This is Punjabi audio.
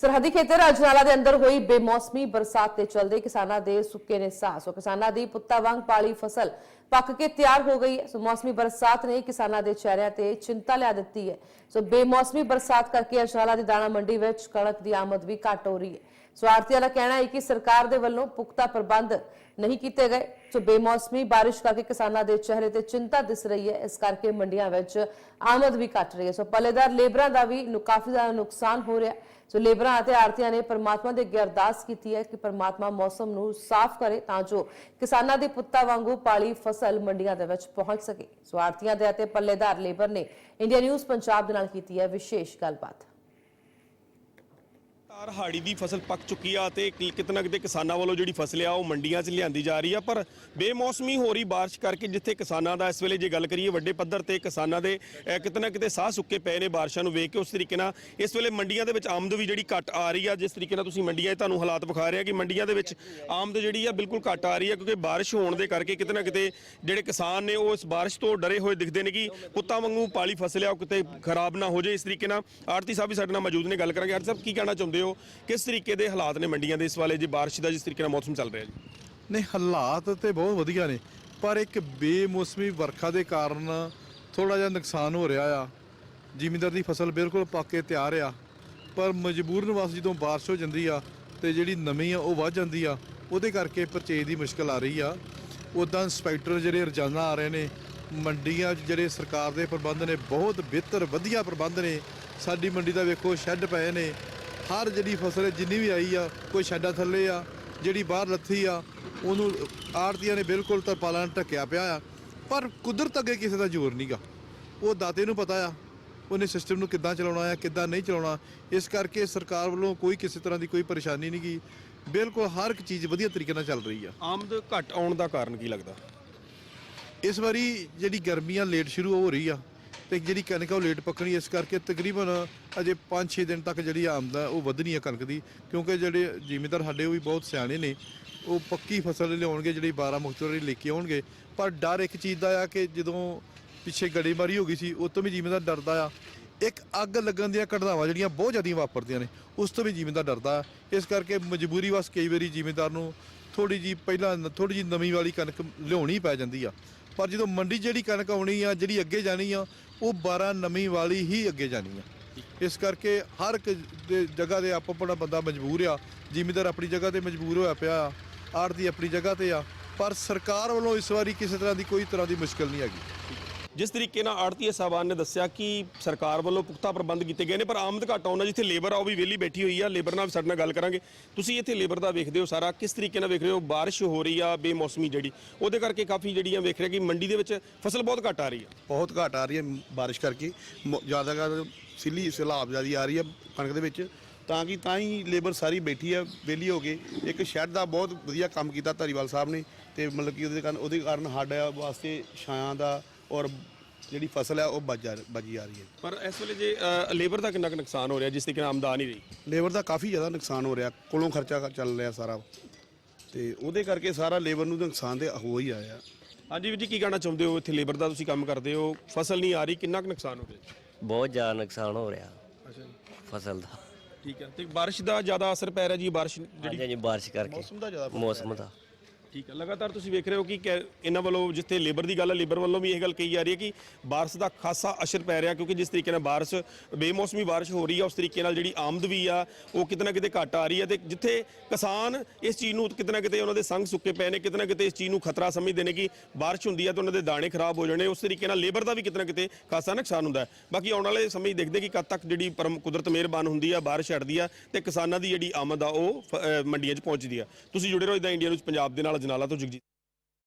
ਸਰਹੱਦੀ ਖੇਤਰ ਅਜਨਾਲਾ ਦੇ ਅੰਦਰ ਹੋਈ ਬੇਮੌਸਮੀ ਬਰਸਾਤ ਦੇ ਚਲਦੇ ਕਿਸਾਨਾਂ ਦੇ ਸੁੱਕੇ ਨੇ ਸਾਹ। ਸੋ ਕਿਸਾਨਾਂ ਦੀ ਪੁੱਤਾ ਵਾਂਗ ਪਾਲੀ ਫਸਲ ਪੱਕ ਕੇ ਤਿਆਰ ਹੋ ਗਈ ਹੈ। ਸੋ ਮੌਸਮੀ ਬਰਸਾਤ ਨੇ ਕਿਸਾਨਾਂ ਦੇ ਚਿਹਰਿਆਂ ਤੇ ਚਿੰਤਾ ਲਿਆ ਦਿੱਤੀ ਹੈ। ਸੋ ਬੇਮੌਸਮੀ ਬਰਸਾਤ ਕਰਕੇ ਅਜਨਾਲਾ ਦੀ ਦਾਣਾ ਮੰਡੀ ਵਿੱਚ ਕਣਕ ਦੀ ਆਮਦ ਵੀ ਘੱਟ ਹੋ ਰਹੀ ਹੈ। ਸੋ ਆੜਤੀਆਂ ਦਾ ਕਹਿਣਾ ਹੈ ਕਿ ਸਰਕਾਰ ਦੇ ਵੱਲੋਂ ਪੁਖਤਾ ਪ੍ਰਬੰਧ ਨਹੀਂ ਕੀਤੇ ਗਏ। ਸੋ ਬੇਮੌਸਮੀ ਬਾਰਿਸ਼ ਕਰਕੇ ਕਿਸਾਨਾਂ ਦੇ ਚਿਹਰੇ ਤੇ ਚਿੰਤਾ ਦਿਸ ਰਹੀ ਹੈ। ਇਸ ਕਰਕੇ ਮੰਡੀਆਂ ਵਿੱਚ ਆਮਦ ਵੀ ਘਟ ਰਹੀ ਹੈ। ਸੋ ਪੱਲੇਦਾਰ ਲੇਬਰਾਂ ਦਾ ਵੀ ਕਾਫੀ ਜ਼ਿਆਦਾ ਨੁਕਸਾਨ ਹੋ ਰਿਹਾ ਸੋ ਲੇਬਰਾਂ ਅਤੇ ਆਰਤੀਆਂ ਨੇ ਪਰਮਾਤਮਾ ਦੇ ਅੱਗੇ ਅਰਦਾਸ ਕੀਤੀ ਹੈ ਕਿ ਪਰਮਾਤਮਾ ਮੌਸਮ ਨੂੰ ਸਾਫ਼ ਕਰੇ ਤਾਂ ਜੋ ਕਿਸਾਨਾਂ ਦੇ ਪੁੱਤਾਂ ਵਾਂਗੂ ਪਾਲੀ ਫਸਲ ਮੰਡੀਆਂ ਦੇ ਵਿੱਚ ਪਹੁੰਚ ਸਕੇ। ਸਵਾਰਥੀਆਂ ਦੇ ਅਤੇ ਪੱਲੇਦਾਰ ਲੇਬਰ ਨੇ ਇੰਡੀਆ ਨਿਊਜ਼ ਪੰਜਾਬ ਦੇ ਨਾਲ ਕੀਤੀ ਹੈ ਵਿਸ਼ੇਸ਼ ਗੱਲਬਾਤ। ਤਾਰ ਹਾੜੀ ਦੀ ਫਸਲ ਪੱਕ ਚੁੱਕੀ ਆ ਤੇ ਕਿ- ਕਿਤੇ ਨਾ ਕਿਤੇ ਕਿਸਾਨਾਂ ਵੱਲੋਂ ਜਿਹੜੀ ਫਸਲ ਆ ਉਹ ਮੰਡੀਆਂ 'ਚ ਲਿਆਂਦੀ ਜਾ ਰਹੀ ਆ ਪਰ ਬੇਮੌਸਮੀ ਹੋ ਰਹੀ ਬਾਰਿਸ਼ ਕਰਕੇ ਜਿੱਥੇ ਕਿਸਾਨਾਂ ਦਾ ਇਸ ਵੇਲੇ ਜੇ ਗੱਲ ਕਰੀਏ ਵੱਡੇ ਪੱਧਰ ਤੇ ਕਿਸਾਨਾਂ ਦੇ ਅਹ, ਕਿਤੇ ਨਾ ਕਿਤੇ ਸਾਹ ਸੁੱਕੇ ਪਏ ਨੇ ਬਾਰਿਸ਼ਾਂ ਨੂੰ ਵੇਖ ਕੇ ਉਸ ਤਰੀਕੇ ਨਾਲ ਇਸ ਵੇਲੇ ਮੰਡੀਆਂ ਦੇ ਵਿੱਚ ਆਮਦ ਵੀ ਜਿਹੜੀ ਘੱਟ ਆ ਰਹੀ ਆ ਜਿਸ ਤਰੀਕੇ ਨਾਲ ਤੁਸੀਂ ਮੰਡੀਆਂ 'ਚ ਤੁਹਾਨੂੰ ਹਾਲਾਤ ਵਿਖਾ ਰਿਹਾ ਕਿ ਮੰਡੀਆਂ ਦੇ ਵਿੱਚ ਆਮਦ ਜਿਹੜੀ ਆ ਬਿਲਕੁਲ ਘੱਟ ਆ ਰਹੀ ਆ ਕਿਉਂਕਿ ਬਾਰਿਸ਼ ਹੋਣ ਦੇ ਕਰਕੇ ਕਿਤੇ ਨਾ ਕਿਤੇ ਜਿਹੜੇ ਕਿਸਾਨ ਨੇ ਉਹ ਇਸ ਬਾਰਿਸ਼ ਤੋਂ ਡਰੇ ਹੋਏ ਦਿਖਦੇ ਨੇ ਕਿ ਪੁੱਤਾਂ ਵਾਂਗੂ ਪਾਲੀ ਫਸਲ ਆ ਉਹ ਕਿਤੇ ਖਰਾਬ ਨਾ ਹੋ ਜਾਏ ਇਸ ਤਰੀਕੇ ਨਾਲ ਆੜਤੀ ਸਾਹਿਬ ਵੀ ਸਾਡੇ ਨਾਲ ਮੌਜੂਦ ਨੇ ਗੱਲ ਕਰਾਂਗੇ। ਆੜਤੀ ਸਾਹਿਬ ਕੀ ਕਹਿਣਾ ਚਾਹੁੰਦੇ ਹੋ? ਕਿਸ ਤਰੀਕੇ ਦੇ ਹਾਲਾਤ ਨੇ ਮੰਡੀਆਂ ਦੇ ਇਸ ਵਾਲੇ? ਜੇ ਬਾਰਿਸ਼ ਦਾ ਜਿਸ ਤਰੀਕੇ ਨਾਲ ਮੌਸਮ ਚੱਲ ਰਿਹਾ ਜੀ। ਨਹੀਂ, ਹਾਲਾਤ ਤੇ ਬਹੁਤ ਵਧੀਆ ਨੇ, ਪਰ ਇੱਕ ਬੇਮੌਸਮੀ ਵਰਖਾ ਦੇ ਕਾਰਨ ਥੋੜਾ ਜਿਹਾ ਨੁਕਸਾਨ ਹੋ ਰਿਹਾ ਆ। ਜ਼ਿਮੀਂਦਾਰ ਦੀ ਫਸਲ ਬਿਲਕੁਲ ਪੱਕ ਕੇ ਤਿਆਰ ਆ, ਪਰ ਮਜਬੂਰਨ ਵਸ ਜਦੋਂ ਬਾਰਿਸ਼ ਹੋ ਜਾਂਦੀ ਆ ਤੇ ਜਿਹੜੀ ਨਮੀ ਆ ਉਹ ਵੱਧ ਜਾਂਦੀ ਆ, ਉਹਦੇ ਕਰਕੇ ਪਰਚੇਜ ਦੀ ਮੁਸ਼ਕਲ ਆ ਰਹੀ ਆ। ਉਦਾਂ ਇੰਸਪੈਕਟਰ ਜਿਹੜੇ ਰੋਜ਼ਾਨਾ ਆ ਰਹੇ ਨੇ, ਮੰਡੀਆਂ 'ਚ ਜਿਹੜੇ ਸਰਕਾਰ ਦੇ ਪ੍ਰਬੰਧ ਨੇ, ਬਹੁਤ ਬਿਹਤਰ, ਵਧੀਆ ਪ੍ਰਬੰਧ ਨੇ। ਸਾਡੀ ਮੰਡੀ ਦਾ ਵੇਖੋ, ਸ਼ੈੱਡ ਪਏ ਨੇ ਹਰ ਜਿਹੜੀ ਫਸਲ ਜਿੰਨੀ ਵੀ ਆਈ ਆ ਕੋਈ ਸ਼ੈੱਡਾਂ ਥੱਲੇ ਆ ਜਿਹੜੀ ਬਾਹਰ ਲੱਥੀ ਆ ਉਹਨੂੰ ਆੜਤੀਆਂ ਨੇ ਬਿਲਕੁਲ ਤਰਪਾਲਾਂ ਨਾਲ ਢੱਕਿਆ ਪਿਆ ਆ। ਪਰ ਕੁਦਰਤ ਅੱਗੇ ਕਿਸੇ ਦਾ ਜ਼ੋਰ ਨਹੀਂਗਾ ਉਹ ਦਾਤੇ ਨੂੰ ਪਤਾ ਆ ਉਹਨੇ ਸਿਸਟਮ ਨੂੰ ਕਿੱਦਾਂ ਚਲਾਉਣਾ ਆ ਕਿੱਦਾਂ ਨਹੀਂ ਚਲਾਉਣਾ। ਇਸ ਕਰਕੇ ਸਰਕਾਰ ਵੱਲੋਂ ਕੋਈ ਕਿਸੇ ਤਰ੍ਹਾਂ ਦੀ ਕੋਈ ਪਰੇਸ਼ਾਨੀ ਨਹੀਂ ਗੀ ਬਿਲਕੁਲ ਹਰ ਇੱਕ ਚੀਜ਼ ਵਧੀਆ ਤਰੀਕੇ ਨਾਲ ਚੱਲ ਰਹੀ ਆ। ਆਮਦ ਘੱਟ ਆਉਣ ਦਾ ਕਾਰਨ ਕੀ ਲੱਗਦਾ? ਇਸ ਵਾਰੀ ਜਿਹੜੀ ਗਰਮੀਆਂ ਲੇਟ ਸ਼ੁਰੂ ਹੋ ਰਹੀ ਆ ਤੇ ਜਿਹੜੀ ਕਣਕ ਆ ਉਹ ਲੇਟ ਪੱਕਣੀ, ਇਸ ਕਰਕੇ ਤਕਰੀਬਨ ਅਜੇ 5-6 ਦਿਨ ਤੱਕ ਜਿਹੜੀ ਆਮਦ ਉਹ ਵਧਣੀ ਆ ਕਣਕ ਦੀ, ਕਿਉਂਕਿ ਜਿਹੜੇ ਜ਼ਿਮੀਂਦਾਰ ਸਾਡੇ ਉਹ ਵੀ ਬਹੁਤ ਸਿਆਣੇ ਨੇ, ਉਹ ਪੱਕੀ ਫਸਲ ਲਿਆਉਣਗੇ, ਜਿਹੜੀ 12 ਮੁਕਤਰੀ ਲੈ ਕੇ ਆਉਣਗੇ। ਪਰ ਡਰ ਇੱਕ ਚੀਜ਼ ਦਾ ਆ ਕਿ ਜਦੋਂ ਪਿੱਛੇ ਗੜੇਮਾਰੀ ਹੋ ਗਈ ਸੀ ਉਹ ਤੋਂ ਵੀ ਜ਼ਿਮੀਂਦਾਰ ਡਰਦਾ ਆ। ਇੱਕ ਅੱਗ ਲੱਗਣ ਦੀਆਂ ਘਟਨਾਵਾਂ ਜਿਹੜੀਆਂ ਬਹੁਤ ਜ਼ਿਆਦਾ ਵਾਪਰਦੀਆਂ ਨੇ, ਉਸ ਤੋਂ ਵੀ ਜ਼ਿਮੀਂਦਾਰ ਡਰਦਾ ਆ। ਇਸ ਕਰਕੇ ਮਜਬੂਰੀ ਵਸ ਕਈ ਵਾਰੀ ਜ਼ਿਮੀਂਦਾਰ ਨੂੰ ਥੋੜੀ ਜੀ ਪਹਿਲਾਂ ਥੋੜੀ ਜੀ ਨਵੀਂ ਵਾਲੀ ਕਣਕ ਲਿਆਉਣੀ ਪੈ ਜਾਂਦੀ ਆ। ਪਰ ਜਦੋਂ ਮੰਡੀ ਜਿਹੜੀ ਕਣਕ ਆਉਣੀ ਆ, ਜਿਹੜੀ ਅੱਗੇ ਜਾਣੀ ਆ ਉਹ 12 ਨਵੀਂ ਵਾਲੀ ਹੀ ਅੱਗੇ ਜਾਣੀ ਆ। ਇਸ ਕਰਕੇ ਹਰ ਇੱਕ ਦੇ ਜਗ੍ਹਾ ਦੇ ਆਪੋ ਆਪਣਾ ਬੰਦਾ ਮਜਬੂਰ ਆ। ਜ਼ਿਮੀਂਦਾਰ ਆਪਣੀ ਜਗ੍ਹਾ ਤੇ ਮਜਬੂਰ ਹੋਇਆ ਪਿਆ ਆ। ਆੜ੍ਹਤੀ ਆਪਣੀ ਜਗ੍ਹਾ ਤੇ ਆ। ਪਰ ਸਰਕਾਰ ਵੱਲੋਂ ਇਸ ਵਾਰੀ ਕਿਸੇ ਤਰ੍ਹਾਂ ਦੀ ਕੋਈ ਤਰ੍ਹਾਂ ਦੀ ਮੁਸ਼ਕਲ ਨਹੀਂ ਹੈਗੀ। ਜਿਸ ਤਰੀਕੇ ਨਾਲ ਆੜਤੀਏ ਸਾਹਿਬਾਨ ਨੇ ਦੱਸਿਆ ਕਿ ਸਰਕਾਰ ਵੱਲੋਂ ਪੁਖਤਾ ਪ੍ਰਬੰਧ ਕੀਤੇ ਗਏ ਨੇ, ਪਰ ਆਮਦ ਘੱਟ ਆਉਣਾ ਜਿੱਥੇ ਲੇਬਰ ਆ, ਉਹ ਵੀ ਵਿਹਲੀ ਬੈਠੀ ਹੋਈ ਆ। ਲੇਬਰ ਨਾਲ ਵੀ ਸਾਡੇ ਨਾਲ ਗੱਲ ਕਰਾਂਗੇ। ਤੁਸੀਂ ਇੱਥੇ ਲੇਬਰ ਦਾ ਵੇਖਦੇ ਹੋ ਸਾਰਾ, ਕਿਸ ਤਰੀਕੇ ਨਾਲ ਵੇਖ ਰਹੇ ਹੋ? ਬਾਰਿਸ਼ ਹੋ ਰਹੀ ਆ, ਬੇਮੌਸਮੀ ਜਿਹੜੀ, ਉਹਦੇ ਕਰਕੇ ਕਾਫੀ ਜਿਹੜੀਆਂ ਵੇਖ ਰਹੇ ਕਿ ਮੰਡੀ ਦੇ ਵਿੱਚ ਫਸਲ ਬਹੁਤ ਘੱਟ ਆ ਰਹੀ ਆ। ਬਹੁਤ ਘੱਟ ਆ ਰਹੀ ਹੈ ਬਾਰਿਸ਼ ਕਰਕੇ। ਮ- ਜ਼ਿਆਦਾ ਸਿੱਲੀ ਸਲਾਬ ਜਿਆਦੀ ਆ ਰਹੀ ਹੈ ਕਣਕ ਦੇ ਵਿੱਚ। ਤਾਂ ਕਿ ਤਾਂ ਹੀ ਲੇਬਰ ਸਾਰੀ ਬੈਠੀ ਹੈ, ਵਿਹਲੀ ਹੋ ਕੇ। ਇੱਕ ਸ਼ੈੱਡ ਦਾ ਬਹੁਤ ਵਧੀਆ ਕੰਮ ਕੀਤਾ ਧਾਰੀਵਾਲ ਸਾਹਿਬ ਨੇ, ਤੇ ਮਤਲਬ ਕਿ ਉਹਦੇ ਕਾਰਨ ਉਹਦੇ ਕਾਰਨ ਸਾਡਾ ਵਾਸਤੇ ਛਾਂ ਦਾ ਔਰ ਜਿਹੜੀ ਫਸਲ ਹੈ ਉਹ ਬਚ ਜਾ ਬਚੀ ਆ ਰਹੀ ਹੈ। ਪਰ ਇਸ ਵੇਲੇ ਜੇ ਲੇਬਰ ਦਾ ਕਿੰਨਾ ਕੁ ਨੁਕਸਾਨ ਹੋ ਰਿਹਾ ਜਿਸ ਤਰੀਕੇ ਨਾਲ ਆਮਦ ਆ ਨਹੀਂ ਰਹੀ? ਲੇਬਰ ਦਾ ਕਾਫੀ ਜ਼ਿਆਦਾ ਨੁਕਸਾਨ ਹੋ ਰਿਹਾ ਕੋਲੋਂ ਖਰਚਾ ਚੱਲ ਰਿਹਾ ਸਾਰਾ। ਤੇ ਉਹਦੇ ਕਰਕੇ ਸਾਰਾ ਲੇਬਰ ਨੂੰ ਤਾਂ ਨੁਕਸਾਨ ਤੇ ਹੋ ਹੀ ਆਇਆ। ਹਾਂਜੀ ਵੀਰ ਜੀ ਕੀ ਕਹਿਣਾ ਚਾਹੁੰਦੇ ਹੋ ਇੱਥੇ ਲੇਬਰ ਦਾ? ਤੁਸੀਂ ਕੰਮ ਕਰਦੇ ਹੋ ਫਸਲ ਨਹੀਂ ਆ ਰਹੀ ਕਿੰਨਾ ਕੁ ਨੁਕਸਾਨ ਹੋ ਰਿਹਾ ਬਹੁਤ ਜ਼ਿਆਦਾ ਨੁਕਸਾਨ ਹੋ ਰਿਹਾ। ਅੱਛਾ ਜੀ। ਫਸਲ ਦਾ। ਠੀਕ ਹੈ ਤੇ ਬਾਰਿਸ਼ ਦਾ ਜ਼ਿਆਦਾ ਅਸਰ ਪੈ ਰਿਹਾ ਜੀ ਬਾਰਿਸ਼ ਜਿਹੜੀ ਹਾਂਜੀ ਬਾਰਿਸ਼ ਕਰਕੇ। ਮੌਸਮ ਦਾ ਜ਼ਿਆਦਾ ਮੌਸਮ ਦਾ। ਠੀਕ ਹੈ, ਲਗਾਤਾਰ ਤੁਸੀਂ ਵੇਖ ਰਹੇ ਹੋ ਕਿ ਕੈ- ਇਹਨਾਂ ਵੱਲੋਂ ਜਿੱਥੇ ਲੇਬਰ ਦੀ ਗੱਲ ਹੈ, ਲੇਬਰ ਵੱਲੋਂ ਵੀ ਇਹ ਗੱਲ ਕਹੀ ਜਾ ਰਹੀ ਹੈ ਕਿ ਬਾਰਿਸ਼ ਦਾ ਖਾਸਾ ਅਸਰ ਪੈ ਰਿਹਾ ਕਿਉਂਕਿ ਜਿਸ ਤਰੀਕੇ ਨਾਲ ਬਾਰਿਸ਼, ਬੇਮੌਸਮੀ ਬਾਰਿਸ਼ ਹੋ ਰਹੀ ਹੈ, ਉਸ ਤਰੀਕੇ ਨਾਲ ਜਿਹੜੀ ਆਮਦ ਵੀ ਆ, ਉਹ ਕਿਤੇ ਨਾ ਕਿਤੇ ਘੱਟ ਆ ਰਹੀ ਹੈ ਤੇ ਜਿੱਥੇ ਕਿਸਾਨ ਇਸ ਚੀਜ਼ ਨੂੰ ਕਿਤੇ ਨਾ ਕਿਤੇ ਉਹਨਾਂ ਦੇ ਸੰਗ ਸੁੱਕੇ ਪਏ ਨੇ, ਕਿਤੇ ਨਾ ਕਿਤੇ ਇਸ ਚੀਜ਼ ਨੂੰ ਖਤਰਾ ਸਮਝਦੇ ਨੇ ਕਿ ਬਾਰਿਸ਼ ਹੁੰਦੀ ਹੈ ਤਾਂ ਉਹਨਾਂ ਦੇ ਦਾਣੇ ਖਰਾਬ ਹੋ ਜਾਣੇ, ਉਸ ਤਰੀਕੇ ਨਾਲ ਲੇਬਰ ਦਾ ਵੀ ਕਿਤੇ ਨਾ ਕਿਤੇ ਖਾਸਾ ਨੁਕਸਾਨ ਹੁੰਦਾ ਹੈ। ਬਾਕੀ ਆਉਣ ਵਾਲੇ ਸਮੇਂ 'ਚ ਦੇਖਦੇ ਕਿ ਕਦ ਤੱਕ ਜਿਹੜੀ ਪਰਮ ਕੁਦਰਤ ਮਿਹਰਬਾਨ ਹੁੰਦੀ ਆ, ਬਾਰਿਸ਼ ਹਟਦੀ ਆ ਤੇ ਕਿਸਾਨਾਂ ਦੀ ਜਿਹੜੀ ਆਮਦ ਆ, ਉਹ ਫ- ਅਹ ਮੰਡੀਆਂ 'ਚ ਪਹੁੰਚਦੀ ਆ। ਤੁਸੀਂ ਜੁੜੇ ਰਹੋ ਇਦਾਂ ਇੰਡੀਆ ਨਿਊਜ਼ ਪੰਜਾਬ ਦੇ ਨਾਲ। ਜਨਾਲਾ ਤੋਂ ਜਗਜੀਤ